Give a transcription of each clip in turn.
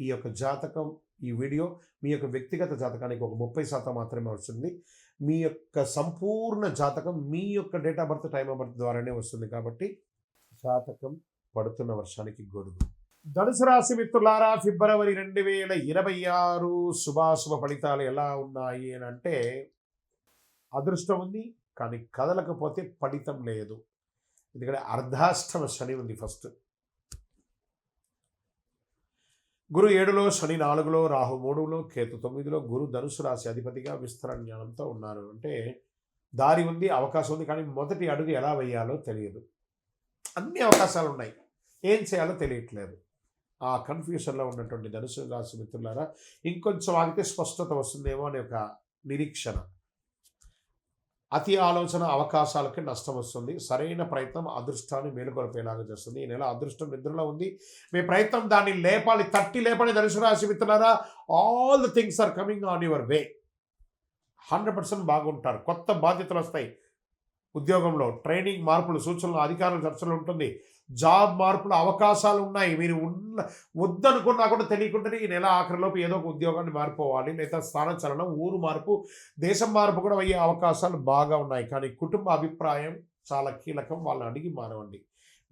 ఈ యొక్క జాతకం ఈ వీడియో మీ యొక్క వ్యక్తిగత జాతకానికి ఒక ముప్పై శాతం మాత్రమే వస్తుంది. మీ యొక్క సంపూర్ణ జాతకం మీ యొక్క date of birth time of birth ద్వారానే వస్తుంది కాబట్టి జాతకం పడుతున్న వర్షానికి గొడుగు. ధనుసు రాశి మిత్రులారా ఫిబ్రవరి రెండు వేల ఇరవై ఆరు శుభాశుభ ఫలితాలు ఎలా ఉన్నాయి అని అంటే అదృష్టం ఉంది కానీ కదలకపోతే ఫలితం లేదు. ఎందుకంటే అర్ధాష్టమ శని ఉంది ఫస్ట్. గురు ఏడులో శని నాలుగులో రాహు మూడులో కేతు తొమ్మిదిలో గురు ధనుసు రాశి అధిపతిగా విస్తరణ జ్ఞానంతో ఉన్నారు. అంటే దారి ఉంది అవకాశం ఉంది కానీ మొదటి అడుగు ఎలా వేయాలో తెలియదు. అన్ని అవకాశాలు ఉన్నాయి. ఏం చేయాలో తెలియట్లేదు. ఆ కన్ఫ్యూషన్లో ఉన్నటువంటి ధనుసు రాశి మిత్రులారా ఇంకొంచెం ఆగితే స్పష్టత వస్తుందేమో అనే ఒక నిరీక్షణ. అతి ఆలోచన అవకాశాలకి నష్టం వస్తుంది. సరైన ప్రయత్నం అదృష్టాన్ని మేలుకొల్పేలాగా చేస్తుంది. ఈ నెల అదృష్టం నిద్రలో ఉంది. మీ ప్రయత్నం దాన్ని లేపాలి తట్టి లేపని ధనుసు రాశి మిత్రులారా all the things are coming on your way hundred percent బాగుంటారు. కొత్త బాధ్యతలు వస్తాయి. ఉద్యోగంలో ట్రైనింగ్ మార్పులు సూచనలు అధికారుల చర్చలు ఉంటుంది. జాబ్ మార్పుల అవకాశాలు ఉన్నాయి. మీరు ఉన్న వద్దనుకున్నా కూడా తెలియకుండానే ఈ నెల ఆఖరిలోపు ఏదో ఒక ఉద్యోగాన్ని మారిపోవాలి. లేదా స్థానచలనం ఊరు మార్పు దేశం మార్పు కూడా అయ్యే అవకాశాలు బాగా ఉన్నాయి. కానీ కుటుంబ అభిప్రాయం చాలా కీలకం. వాళ్ళని అడిగి మారవండి.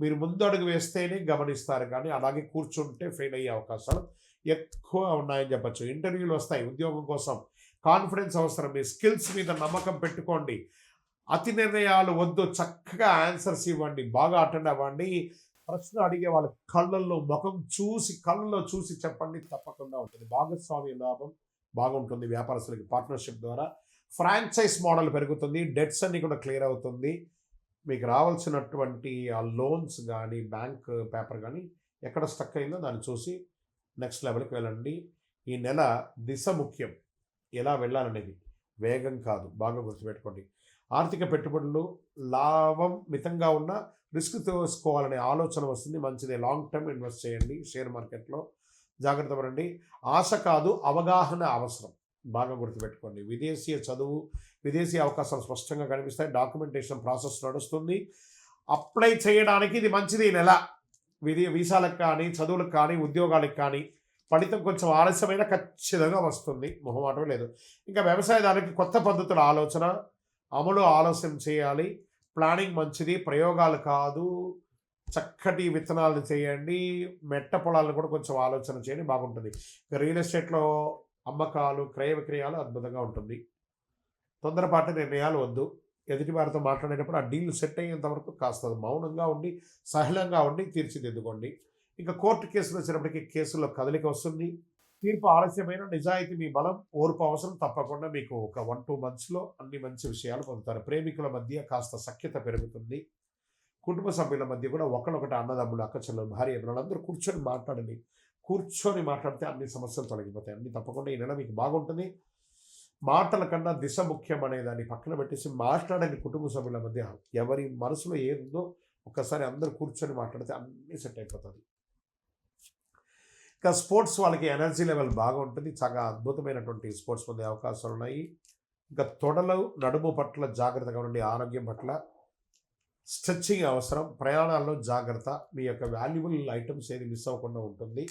మీరు ముందు అడుగు వేస్తేనే గమనిస్తారు. కానీ అలాగే కూర్చుంటే ఫెయిల్ అయ్యే అవకాశాలు ఎక్కువ ఉన్నాయని చెప్పచ్చు. ఇంటర్వ్యూలు వస్తాయి ఉద్యోగం కోసం. కాన్ఫిడెన్స్ అవసరం. మీ స్కిల్స్ మీద నమ్మకం పెట్టుకోండి. అతి నిర్ణయాలు వద్దు చక్కగా ఆన్సర్స్ ఇవ్వండి బాగా అటెండ్ అవ్వండి. ప్రశ్న అడిగే వాళ్ళ కళ్ళల్లో ముఖం చూసి కళ్ళల్లో చూసి చెప్పండి తప్పకుండా ఉంటుంది. భాగస్వామ్య లాభం బాగుంటుంది వ్యాపారస్తులకి పార్ట్నర్షిప్ ద్వారా. ఫ్రాంచైజ్ మోడల్ పెరుగుతుంది డెట్స్ అన్నీ కూడా క్లియర్ అవుతుంది. మీకు రావాల్సినటువంటి ఆ లోన్స్ కానీ బ్యాంక్ పేపర్ కానీ ఎక్కడ స్టక్ అయిందో దాన్ని చూసి నెక్స్ట్ లెవెల్కి వెళ్ళండి. ఈ నెల దిశ ముఖ్యం. ఎలా వెళ్ళాలనేది వేగం కాదు బాగా గుర్తుపెట్టుకోండి. ఆర్థిక పెట్టుబడులు లాభం మితంగా ఉన్న రిస్క్ తీసుకోవాలనే ఆలోచన వస్తుంది. మంచిదే. లాంగ్ టర్మ్ ఇన్వెస్ట్ చేయండి. షేర్ మార్కెట్లో జాగ్రత్త పడండి. ఆశ కాదు అవగాహన అవసరం. బాగా గుర్తుపెట్టుకోండి. విదేశీయ చదువు విదేశీ అవకాశాలు స్పష్టంగా కనిపిస్తాయి. డాక్యుమెంటేషన్ ప్రాసెస్ నడుస్తుంది. అప్లై చేయడానికి ఇది మంచిది నెల. విధి వీసాలకు కానీ చదువులకు కానీ ఉద్యోగాలకు కానీ ఫలితం కొంచెం ఆలస్యమైన ఖచ్చితంగా వస్తుంది. మొహమాటం లేదు. ఇంకా వ్యవసాయదానికి కొత్త పద్ధతుల ఆలోచన అమలు ఆలస్యం చేయాలి. ప్లానింగ్ మంచిది ప్రయోగాలు కాదు. చక్కటి విత్తనాలు చేయండి. మెట్ట పొలాలను కూడా కొంచెం ఆలోచన చేయండి బాగుంటుంది. రియల్ ఎస్టేట్లో అమ్మకాలు క్రయ విక్రయాలు అద్భుతంగా ఉంటుంది. తొందరపాటు నిర్ణయాలు వద్దు. ఎదుటి వారితో మాట్లాడేటప్పుడు ఆ డీల్ సెట్ అయ్యేంత వరకు కాస్త మౌనంగా ఉండి సహలంగా ఉండి తీర్చిదిద్దుకోండి. ఇంకా కోర్టు కేసులు వచ్చినప్పటికీ కేసుల్లో కదలిక వస్తుంది. తీర్పు ఆలస్యమైన నిజాయితీ మీ బలం ఓర్పు అవసరం తప్పకుండా మీకు ఒక వన్ టూ మంత్స్లో అన్ని మంచి విషయాలు పొందుతారు. ప్రేమికుల మధ్య కాస్త సఖ్యత పెరుగుతుంది. కుటుంబ సభ్యుల మధ్య కూడా ఒకనొకటి అన్నదమ్ములు అక్కచెల్లెలు భార్య వాళ్ళందరూ కూర్చొని మాట్లాడండి. కూర్చొని మాట్లాడితే అన్ని సమస్యలు తొలగిపోతాయి. అన్ని తప్పకుండా ఈ నెల మీకు బాగుంటుంది. మాటల కన్నా దిశ ముఖ్యం అనే దాన్ని పక్కన పెట్టేసి మాట్లాడని కుటుంబ సభ్యుల మధ్య. ఎవరి మనసులో ఏదుందో ఒక్కసారి అందరూ కూర్చొని మాట్లాడితే అన్నీ సెట్ అయిపోతుంది ఇంకా స్పోర్ట్స్ వాళ్ళకి ఎనర్జీ లెవెల్ బాగా ఉంటుంది చాలా అద్భుతమైనటువంటి స్పోర్ట్స్ పొందే అవకాశాలు ఉన్నాయి. ఇంకా తొడలు నడుము పట్ల జాగ్రత్తగా ఉండి ఆరోగ్యం పట్ల స్ట్రెచ్చింగ్ అవసరం. ప్రయాణాల్లో జాగ్రత్త. మీ యొక్క వాల్యుబుల్ ఐటమ్స్ ఏది మిస్ అవ్వకుండా ఉంటుంది.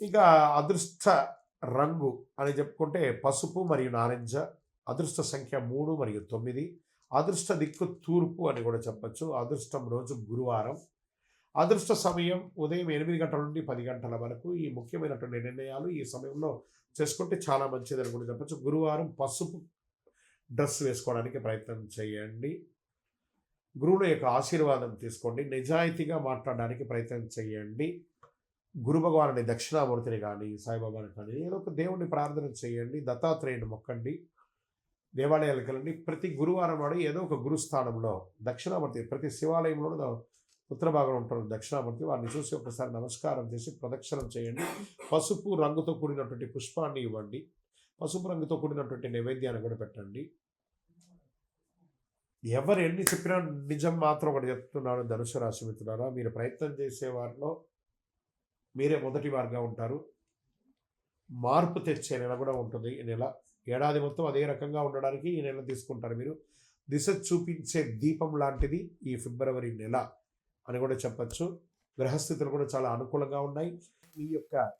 ఇంకా అదృష్ట రంగు అని చెప్పుకుంటే పసుపు మరియు నారింజ అదృష్ట సంఖ్య మూడు మరియు తొమ్మిది అదృష్ట దిక్కు తూర్పు అని కూడా చెప్పచ్చు. అదృష్టం రోజు గురువారం. అదృష్ట సమయం ఉదయం ఎనిమిది గంటల నుండి పది గంటల వరకు ఈ ముఖ్యమైనటువంటి నిర్ణయాలు ఈ సమయంలో చేసుకుంటే చాలా మంచిదని కూడా చెప్పచ్చు. గురువారం పసుపు డ్రెస్ వేసుకోవడానికి ప్రయత్నం చేయండి. గురువుల యొక్క ఆశీర్వాదం తీసుకోండి. నిజాయితీగా మాట్లాడడానికి ప్రయత్నం చేయండి. గురు భగవానుని దక్షిణామూర్తిని కానీ సాయిబాబాని కానీ ఏదో ఒక దేవుణ్ణి ప్రార్థన చేయండి. దత్తాత్రేయుని మొక్కండి. దేవాలయాలకు వెళ్ళండి. ప్రతి గురువారం నాడు ఏదో ఒక గురుస్థానంలో దక్షిణామూర్తి ప్రతి శివాలయంలోనూ ఉత్తర భాగంలో ఉంటారు దక్షిణామూర్తి వారిని చూసి ఒకసారి నమస్కారం చేసి ప్రదక్షిణం చేయండి. పసుపు రంగుతో కూడినటువంటి పుష్పాన్ని ఇవ్వండి. పసుపు రంగుతో కూడినటువంటి నైవేద్యాన్ని కూడా పెట్టండి. ఎవరు ఎన్ని చెప్పినా నిజం మాత్రం ఒకటి చెప్తున్నాను ధనుసు రాశి మిత్రులారా. మీరు ప్రయత్నం చేసే వారిలో మీరే మొదటి వారుగా ఉంటారు. మార్పు తెచ్చే నెల కూడా ఉంటుంది ఈ నెల. ఏడాది మొత్తం అదే రకంగా ఉండడానికి ఈ నెల తీసుకుంటారు మీరు. దిశ చూపించే దీపం లాంటిది ఈ ఫిబ్రవరి నెల. అని కూడా చెప్పచ్చు. గ్రహస్థితులు కూడా చాలా అనుకూలంగా ఉన్నాయి. మీ యొక్క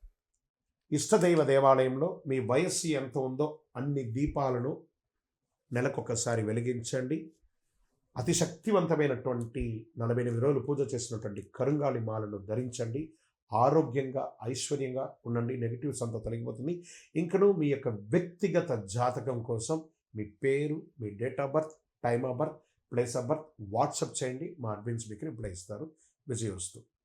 ఇష్టదైవ దేవాలయంలో మీ వయస్సు ఎంత ఉందో అన్ని దీపాలను నెలకొకసారి వెలిగించండి. అతి శక్తివంతమైనటువంటి నలభై ఎనిమిది రోజులు పూజ చేసినటువంటి కరుంగాలి మాలను ధరించండి. ఆరోగ్యంగా ఐశ్వర్యంగా ఉండండి. నెగిటివ్స్ అంతా తొలగిపోతుంది. ఇంకను మీ యొక్క వ్యక్తిగత జాతకం కోసం మీ పేరు మీ date of birth time of birth place of birth WhatsApp చేయండి. మా అడ్మిన్స్ మీకు రిప్లై ఇస్తారు. విజయవస్తు.